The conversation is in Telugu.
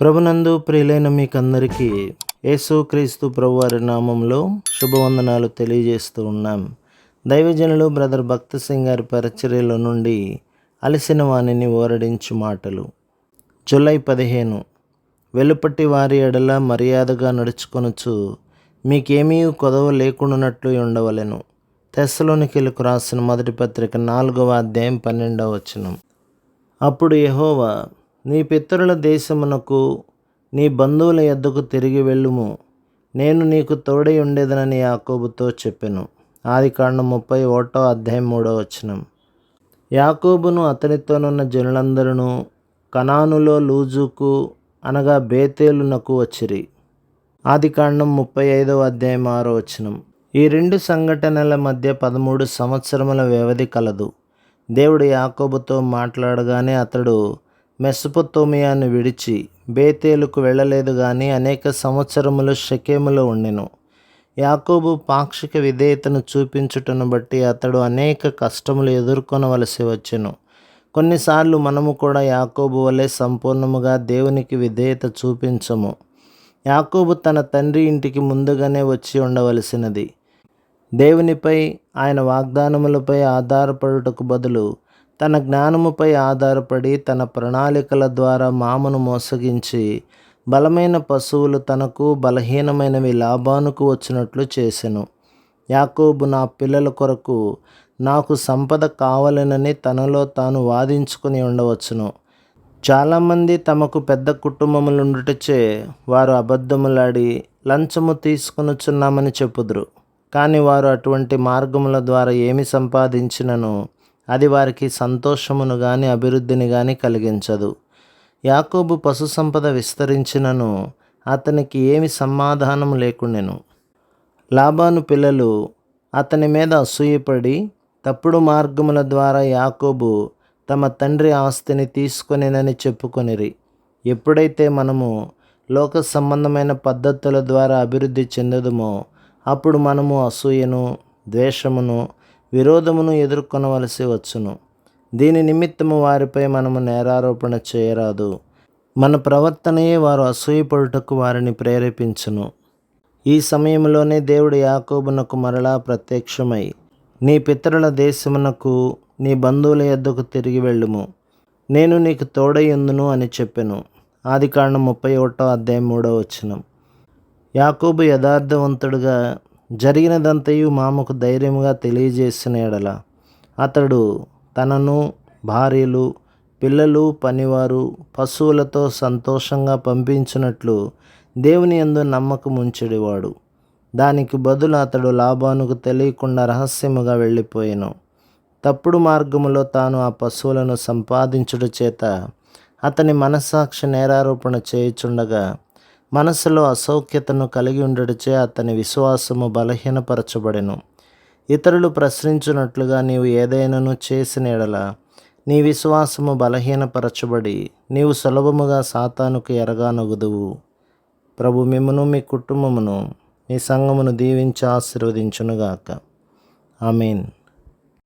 ప్రభునందు ప్రియులైన మీకందరికీ యేసుక్రీస్తు ప్రభువారి నామంలో శుభవందనాలు తెలియజేస్తూ ఉన్నాం. దైవజనులు బ్రదర్ భక్త సింగ్ గారి పరిచర్యల నుండి అలసిన వాణిని ఓరడించు మాటలు. జూలై పదిహేను. వెలుపటి వారి ఎడల మర్యాదగా నడుచుకొనుచు మీకేమీ కొదవ లేకుండానట్లు ఉండవలెను. తెస్సలోనికెలకు రాసిన మొదటి పత్రిక నాలుగవ అధ్యాయం పన్నెండవ వచనం. అప్పుడు యహోవా నీ పితరుల దేశమునకు నీ బంధువుల యొద్దకు తిరిగి వెళ్ళుము. నేను నీకు తోడై ఉండేదనని యాకోబుతో చెప్పెను. ఆది కాండం ముప్పై ఒకటో అధ్యాయం మూడో వచనం. యాకోబును అతనితోనున్న జనులందరూ కనానులో లూజుకు అనగా బేతేలునకు వచ్చిరి. ఆది కాండం ముప్పై ఐదవ అధ్యాయం ఆరో వచనం. ఈ రెండు సంఘటనల మధ్య పదమూడు సంవత్సరముల వ్యవధి కలదు. దేవుడు యాకోబుతో మాట్లాడగానే అతడు మెస్సపొతోమియాను విడిచి బేతేలుకు వెళ్ళలేదు కానీ అనేక సంవత్సరములు షకేములో ఉండెను. యాకోబు పాక్షిక విధేయతను చూపించుటను బట్టి అతడు అనేక కష్టములు ఎదుర్కొనవలసి వచ్చెను. కొన్నిసార్లు మనము కూడా యాకోబు వలె సంపూర్ణముగా దేవునికి విధేయత చూపించము. యాకోబు తన తండ్రి ఇంటికి ముందుగానే వచ్చి ఉండవలసినది. దేవునిపై ఆయన వాగ్దానములపై ఆధారపడుటకు బదులు తన జ్ఞానముపై ఆధారపడి తన ప్రణాళికల ద్వారా మామను మోసగించి బలమైన పశువులు తనకు బలహీనమైనవి లాభానికి వచ్చినట్లు చేసెను. యాకోబు నా పిల్లల కొరకు నాకు సంపద కావాలనని తనలో తాను వాదించుకుని ఉండవచ్చును. చాలామంది తమకు పెద్ద కుటుంబములుండుటచే వారు అబద్ధములాడి లంచము తీసుకొనుచున్నామని చెప్పుదురు. కానీ వారు అటువంటి మార్గముల ద్వారా ఏమి సంపాదించినను? అది వారికి సంతోషమును కానీ అభివృద్ధిని కానీ కలిగించదు. యాకోబు పశు సంపద విస్తరించినను అతనికి ఏమి సమాధానం లేకుండెను. లాభాను పిల్లలు అతని మీద అసూయపడి తప్పుడు మార్గముల ద్వారా యాకోబు తమ తండ్రి ఆస్తిని తీసుకొనినని చెప్పుకొనిరి. ఎప్పుడైతే మనము లోక సంబంధమైన పద్ధతుల ద్వారా అభివృద్ధి చెందదుమో అప్పుడు మనము అసూయను ద్వేషమును విరోధమును ఎదుర్కొనవలసి వచ్చును. దీని నిమిత్తము వారిపై మనము నేరారోపణ చేయరాదు. మన ప్రవర్తనయే వారు అసూయపడుటకు వారిని ప్రేరేపించును. ఈ సమయంలోనే దేవుడు యాకోబునకు మరలా ప్రత్యక్షమై నీ పితరుల దేశమునకు నీ బంధువుల యొద్దకు తిరిగి వెళ్ళుము. నేను నీకు తోడయ్యుందును అని చెప్పెను. ఆది కారణం ముప్పై ఒకటో అధ్యాయం మూడో వచ్చినం యాకోబు యథార్థవంతుడుగా జరిగినదంతయు మామకు ధైర్యముగా తెలియజేసిన ఎడల అతడు తనను భార్యలు పిల్లలు పనివారు పశువులతో సంతోషంగా పంపించినట్లు దేవుని యందు నమ్మకం ఉంచెడివాడు. దానికి బదులు అతడు లాభానుకు తెలియకుండా రహస్యముగా వెళ్ళిపోయాను. తప్పుడు మార్గములో తాను ఆ పశువులను సంపాదించుట చేత అతని మనస్సాక్షి నేరారోపణ చేయుచుండగా మనసులో అసౌఖ్యతను కలిగి ఉండటచే అతని విశ్వాసము బలహీనపరచబడెను. ఇతరులు ప్రశ్నించున్నట్లుగా నీవు ఏదైనాను చేసిన ఎడల నీ విశ్వాసము బలహీనపరచబడి నీవు సులభముగా సాతానుకు ఎరగానగుదువు. ప్రభు మిమ్మను మీ కుటుంబమును మీ సంఘమును దీవించి ఆశీర్వదించునుగాక. ఆమెన్.